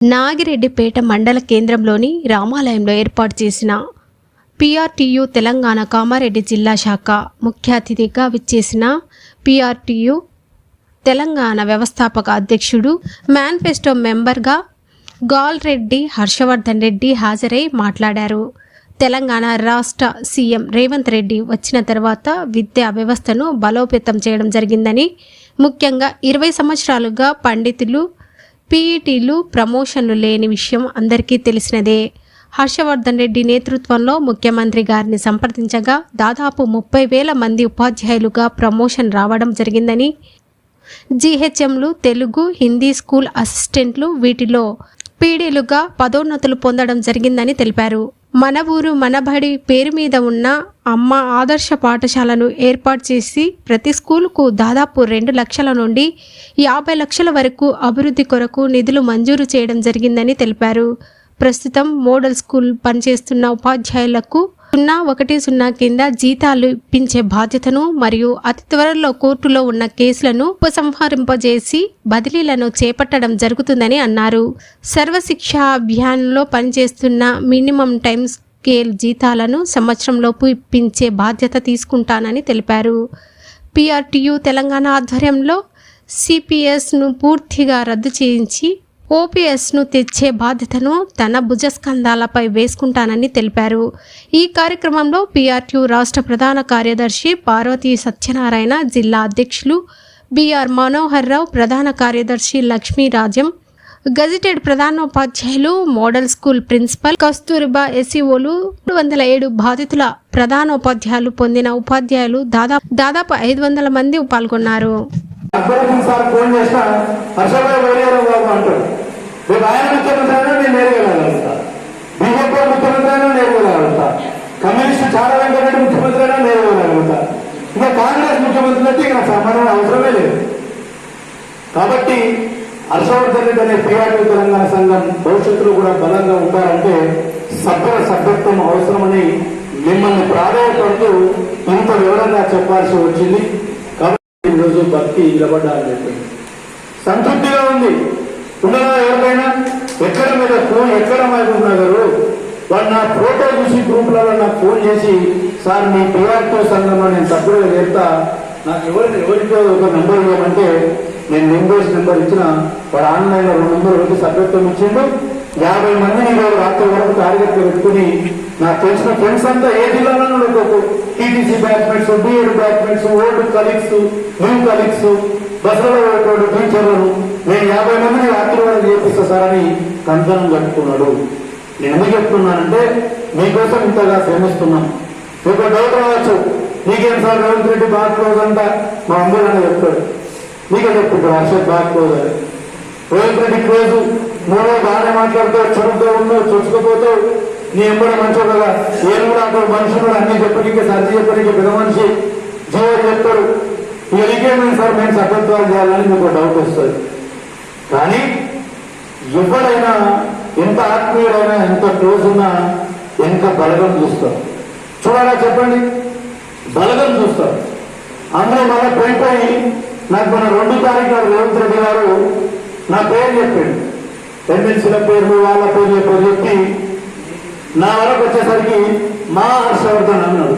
నాగిరెడ్డిపేట మండల కేంద్రంలోని రామాలయంలో ఏర్పాటు చేసిన పిఆర్టీయు తెలంగాణ కామారెడ్డి జిల్లా శాఖ ముఖ్య అతిథిగా విచ్చేసిన పిఆర్టీయు తెలంగాణ వ్యవస్థాపక అధ్యక్షుడు మేనిఫెస్టో మెంబర్గా గాల్రెడ్డి హర్షవర్ధన్ రెడ్డి హాజరై మాట్లాడారు. తెలంగాణ రాష్ట్ర సీఎం రేవంత్ రెడ్డి వచ్చిన తర్వాత విద్యా వ్యవస్థను బలోపేతం చేయడం జరిగిందని ముఖ్యంగా ఇరవై సంవత్సరాలుగా పండితులు పీఈటీలు ప్రమోషన్లు లేని విషయం అందరికీ తెలిసినదే. హర్షవర్ధన్ రెడ్డి నేతృత్వంలో ముఖ్యమంత్రి గారిని సంప్రదించగా దాదాపు ముప్పై వేల మంది ఉపాధ్యాయులుగా ప్రమోషన్ రావడం జరిగిందని జీహెచ్ఎంలు తెలుగు హిందీ స్కూల్ అసిస్టెంట్లు వీటిలో పీడీలుగా పదోన్నతులు పొందడం జరిగిందని తెలిపారు. మన ఊరు మనబడి పేరు మీద ఉన్న అమ్మ ఆదర్శ పాఠశాలను ఏర్పాటు చేసి ప్రతి స్కూలుకు దాదాపు రెండు లక్షల నుండి యాభై లక్షల వరకు అభివృద్ధి కొరకు నిధులు మంజూరు చేయడం జరిగిందని తెలిపారు. ప్రస్తుతం మోడల్ స్కూల్ పనిచేస్తున్న ఉపాధ్యాయులకు సున్నా ఒకటి సున్నా కింద జీతాలు ఇప్పించే బాధ్యతను మరియు అతి త్వరలో కోర్టులో ఉన్న కేసులను ఉపసంహరింపజేసి బదిలీలను చేపట్టడం జరుగుతుందని అన్నారు. సర్వశిక్ష అభియాన్లో పనిచేస్తున్న మినిమం టైమ్స్ కేల్ జీతాలను సంవత్సరంలోపు ఇప్పించే బాధ్యత తీసుకుంటానని తెలిపారు. పిఆర్టీయు తెలంగాణ ఆధ్వర్యంలో సిపిఎస్ను పూర్తిగా రద్దు చేయించి ఓపీఎస్ను తెచ్చే బాధ్యతను తన భుజస్కంధాలపై వేసుకుంటానని తెలిపారు. ఈ కార్యక్రమంలో పిఆర్టీయు రాష్ట్ర ప్రధాన కార్యదర్శి పార్వతీ సత్యనారాయణ జిల్లా అధ్యక్షులు బిఆర్ మనోహర్ రావు ప్రధాన కార్యదర్శి లక్ష్మీరాజం గజిటెడ్ ప్రధానోపాధ్యాయులు మోడల్ స్కూల్ ప్రిన్సిపల్ కస్తూరిబా ఎస్ఈఓలు మూడు వందల ఏడు బాధితుల ప్రధానోపాధ్యాయులు పొందిన ఉపాధ్యాయులు దాదాపు దాదాపు ఐదు వందల మంది పాల్గొన్నారు. కమ్యూనిస్ట్ చాలా వెంకటరెడ్డి ముఖ్యమంత్రి అయినా ఇంకా కాంగ్రెస్ ముఖ్యమంత్రి ఇక నాకు సంబంధం అవసరమే లేదు. కాబట్టి హర్షవర్ధన్ అనే పిఆర్టీ తెలంగాణ సంఘం భవిష్యత్తులో కూడా బలంగా ఉండాలంటే సభ్యుల సభ్యత్వం అవసరమని మిమ్మల్ని ప్రాధాన్యపడుతూ ఇంత వివరంగా చెప్పాల్సి వచ్చింది. కాబట్టి ఈరోజు భక్తి నిలబడ్డాలని చెప్పింది సంతృప్తిగా ఉంది. ఉండదా ఎవరికైనా? ఎక్కడ మీద ఫోన్ ఎక్కడ మహబూబ్ నగర్ వాళ్ళు నా ఫోటో చూసి గ్రూపులలో నాకు ఫోన్ చేసి సార్ మీ పిఆర్టీ సంఘంలో నేను సభ్యులుగా చేస్తా. నాకు ఎవరి ఎవరికో ఒక నెంబర్ ఇవ్వమంటే నేను నెంబర్స్ నెంబర్ ఇచ్చిన వాడు ఆన్లైన్లో రెండు నెంబర్ పెట్టి సభ్యత్వం ఇచ్చిండు. యాభై మందిని ఈరోజు రాత్రి వరకు టార్గెట్ పెట్టుకుని నాకు తెలిసిన ఫ్రెండ్స్ అంతా ఏ జిల్లాలో ఒక్కొక్క TTC batchmates BEd batchmates old colleagues new colleagues బస్సులో పోయేటువంటి టీచర్లను నేను యాభై మందిని రాత్రి వరకు చేపిస్తా సార్ అని కంకణం కట్టుకున్నాడు. నేను ఎందుకు చెప్తున్నానంటే మీకోసం ఇంతగా శ్రమిస్తున్నాం. మీకు డౌట్ రావచ్చు. నీకేం సార్ రేవంత్ రెడ్డి బాగా క్లోజ్ అంట? మా అమ్ములన్న చెప్తాడు. నీకే చెప్తుంటాడు హర్షద్ బాగా క్లోజ్ అని రేవంత్ రెడ్డి బాగానే మాట్లాడుతావు చదువుతూ ఉన్నావు చుచ్చుకుపోతావు నీ ఎంబడ మంచి కదా ఏం కూడా అక్కడ మనుషులు కూడా అన్ని చెప్పడానికి సర్జీ చెప్పడానికి పెద్ద మనిషి. జీవో చెప్తాడు. ఇక సార్ మేము సభ్యత్వాలు చేయాలని మీకు డౌట్ వస్తుంది. కానీ ఎవడైనా ఎంత ఆత్మీయుడైనా ఎంత క్లోజ్ ఉన్నా ఎంత బలగం చూస్తాం చూడాలా చెప్పండి? బలగం చూస్తాం అందరూ మళ్ళీ పోయిపోయి నాకు మన రెండు తారీఖు నాడు రేవంత్ రెడ్డి గారు నా పేరు చెప్పాడు. ఎమ్మెల్సీల పేర్లు వాళ్ళ పేర్లు చెప్పారు చెప్పి నా వరకు వచ్చేసరికి మా హర్షవర్ధన్ అన్నాడు.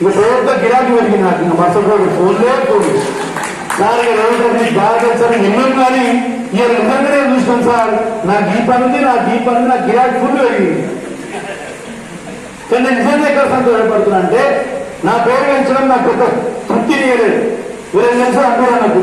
ఇక పేరుతో గిరాకీ పెరిగింది నాకు ఇంకా మరుసటి రోజు ఫోన్లే ఫోన్ సార్ రేవంత్ రెడ్డి బాగా తెలుసని నిన్నం కానీ ఇక నిజంగానే చూసినాం సార్. నా దీపం ఉంది నా దీపం ఉంది నా గిరాకీ ఫుల్ పెరిగింది. కానీ నిజంగా ఎక్కడ సంతోషపడుతున్నా అంటే నా పేరు పెంచడం నాకు పెద్ద తృప్తి ఇవ్వలేదు వీళ్ళు తెలుసు అంటారు నాకు